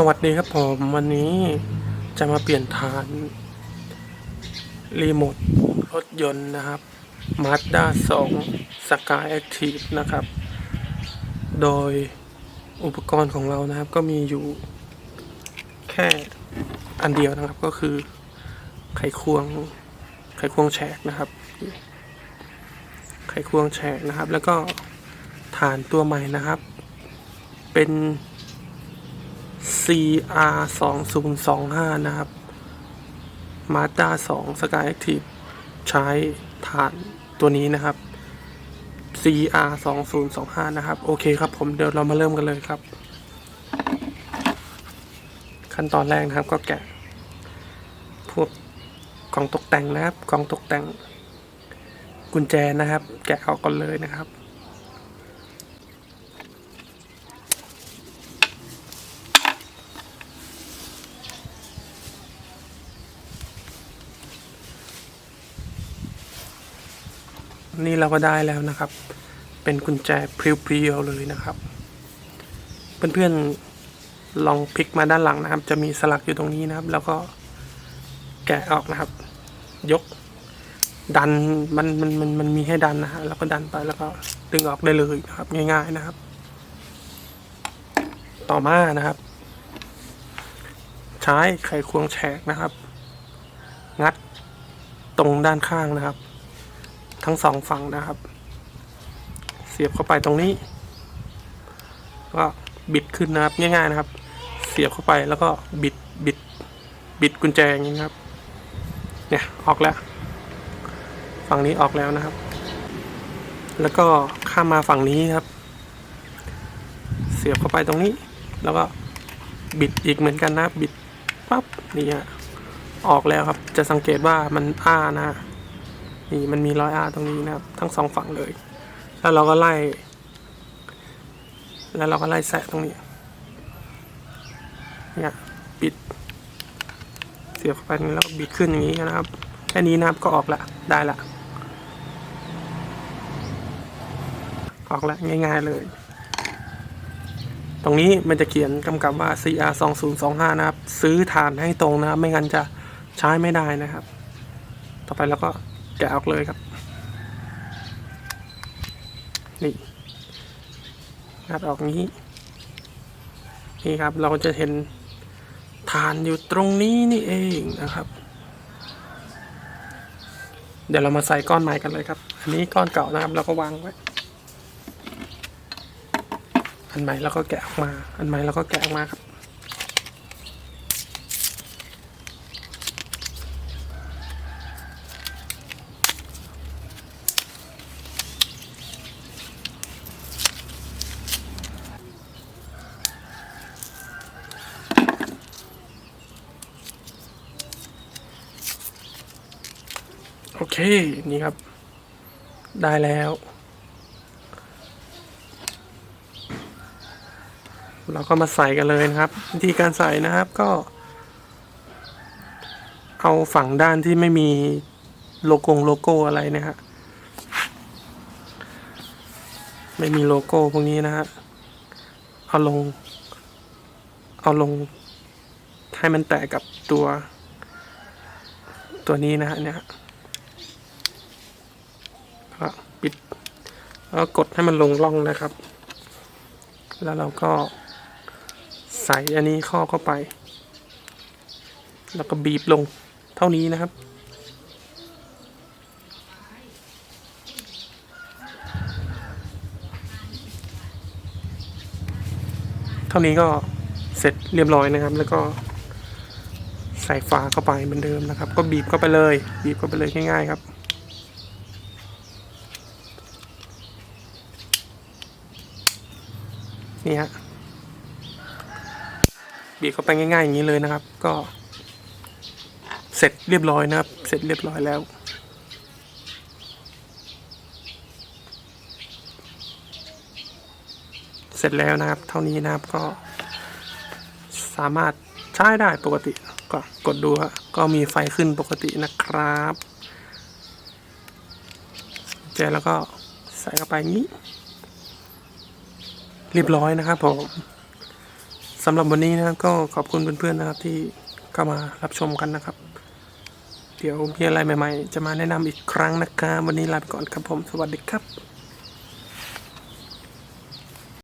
สวัสดีครับผมวันนี้จะมาเปลี่ยนฐาน รีโมทรถยนต์นะครับ Mazda 2 Sky Active นะครับ โดยอุปกรณ์ของเรานะครับ ก็มีอยู่แค่อันเดียวนะครับก็คือไขควงไขควงแฉกนะครับ ไขควงแฉกนะครับ แล้วก็ฐานตัวใหม่นะครับ เป็น CR 2 0 2 5นะครับ Mazda 2 Sky Active ใช้ฐานตัวนี้นะครับ CR 2 0 2 5นะครับ โอเคครับผมเดี๋ยวเรามาเริ่มกันเลยครับ ขั้นตอนแรกนะครับก็แกะ พวกกล่องตกแต่งนะครับกล่องตกแต่ง กุญแจนะครับ แกะออกก่อนเลยนะครับ นี่เราก็ได้แล้วนะครับ เป็นกุญแจพรียวๆเลยนะครับ เพื่อนๆลองพลิกมาด้านหลังนะครับ จะมีสลักอยู่ตรงนี้นะครับ แล้วก็แกะออกนะครับ ยก ดันมันมันมันมันมีให้ดันนะฮะแล้วก็ดันไปแล้วก็ดึงออกได้เลยนะครับ ง่าย ๆนะครับ ต่อมานะครับ ใช้ไขควงแฉกนะครับ งัดตรงด้านข้างนะครับ ทั้งสองฝั่งนะครับ เสียบเข้าไปตรงนี้ ก็บิดขึ้นนะครับง่ายๆนะครับ เสียบเข้าไปแล้วก็บิดบิดบิดกุญแจอย่างนี้นครับ เนี่ยออกแล้ว ฝั่งนี้ออกแล้วนะครับ แล้วก็ข้ามมาฝั่งนี้ครับ เสียบเข้าไปตรงนี้ แล้วก็บิดอีกเหมือนกันนะบิดปั๊บนี่ฮะออกแล้วครับ จะสังเกตว่ามันอ้านะ นี่มันมีรอยอาตรงนี้นะครับ ทั้งสองฝั่งเลย แล้วเราก็ไล่ แล้วเราก็ไล่แสะตรงนี้ เนี่ยปิด เสียบไปนี้แล้วบิดขึ้นอย่างนี้นะครับ แค่นี้นะครับก็ออกละได้ละออกละง่ายๆเลย ตรงนี้มันจะเขียนกำกับว่า CR 2 0 2 5นะครับ ซื้อฐานให้ตรงนะครับ ไม่งั้นจะใช้ไม่ได้นะครับ ต่อไปเราก็ แกะออกเลยครับ นี่งัดออกนี้ นี่ครับเราจะเห็นฐานอยู่ตรงนี้นี่เองนะครับ เดี๋ยวเรามาใส่ก้อนใหม่กันเลยครับ อันนี้ก้อนเก่านะครับเราก็วางไว้ อันใหม่เราก็แกะออกมา อันใหม่เราก็แกะออกมาครับ เค นี่ครับ ได้แล้ว เราก็มาใส่กันเลยนะครับ วิธีการใส่นะครับก็ เอาฝั่งด้านที่ไม่มีโลโก้โลโก้อะไรนะฮะไม่มีโลโก้พวกนี้นะฮะ เอาลง เอาลง ให้มันแตะกับตัว ตัวนี้นะฮะเนี่ย ก็ปิดแล้วกดให้มันลงร่องนะครับ แล้วเราก็ใส่อันนี้ข้อเข้าไป แล้วก็บีบลงเท่านี้นะครับ เท่านี้ก็เสร็จเรียบร้อยนะครับ แล้วก็ใส่ฝาเข้าไปเหมือนเดิมนะครับ ก็บีบเข้าไปเลย บีบเข้าไปเลยง่ายๆครับ นี่ฮะบีบเข้าไปง่ายๆอย่างนี้เลยนะครับ ก็ เสร็จเรียบร้อยนะครับ เสร็จเรียบร้อยแล้ว เสร็จแล้วนะครับ เท่านี้นะครับก็ สามารถใช้ได้ปกติก็กดดูฮะก็มีไฟขึ้นปกตินะครับแจแล้วก็ใส่เข้าไปงนี้ เรียบร้อยนะครับผมสำหรับวันนี้นะครับก็ขอบคุณเพื่อนๆนะครับที่เข้ามารับชมกันนะครับ เดี๋ยวมีอะไรใหม่ ๆ จะมาแนะนำอีกครั้งนะครับวันนี้ลาไปก่อนครับผมสวัสดีครับ